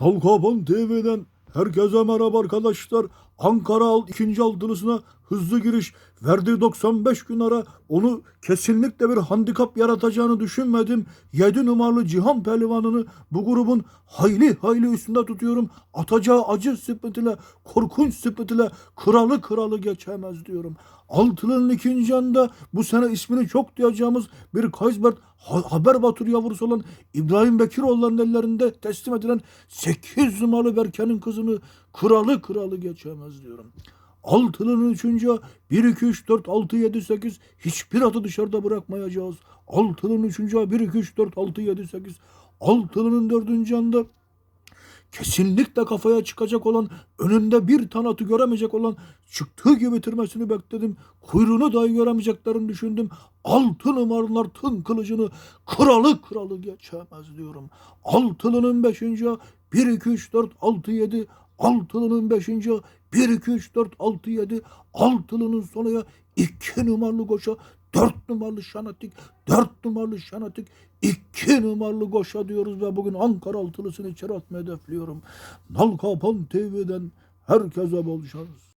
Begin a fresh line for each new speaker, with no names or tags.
Nalkapan TV'den herkese merhaba arkadaşlar. Ankara alt, ikinci altılısına hızlı giriş verdiği 95 gün ara onu kesinlikle bir handikap yaratacağını düşünmedim. 7 numaralı Cihan Pehlivanı'nı bu grubun hayli hayli üstünde tutuyorum. Atacağı acı sıpıtıyla, korkunç sıpıtıyla kralı kralı geçemez diyorum. Altılının ikinci anda bu sene ismini çok duyacağımız bir Kaysbert ha- haber batır yavrusu olan İbrahim Bekiroğulları'nın ellerinde teslim edilen 8 numaralı Berke'nin kızını kralı kralı geçemez diyorum. Altılının üçüncü 1, 2, 3, 4, 6, 7, 8 hiçbir atı dışarıda bırakmayacağız. Altılının üçüncü 1, 2, 3, 4, 6, 7, 8 Altılının dördüncü anda kesinlikle kafaya çıkacak olan önünde bir tane atı göremeyecek olan çıktığı gibi bitirmesini bekledim. Kuyruğunu dahi göremeyeceklerini düşündüm. Altı numaralar tın kılıcını kralı kralı geçemez diyorum. Altılının beşinci 1 2 3 4 6 7 Altılının beşinci 1 2 3 4 6 7 Altılının sonuya 2 numaralı koşa 4 numaralı şanatik 4 numaralı şanatik 2 numaralı koşa diyoruz ve bugün Ankara altılısını içeri atmayı hedefliyorum. Nalkapan TV'den herkese bol şans.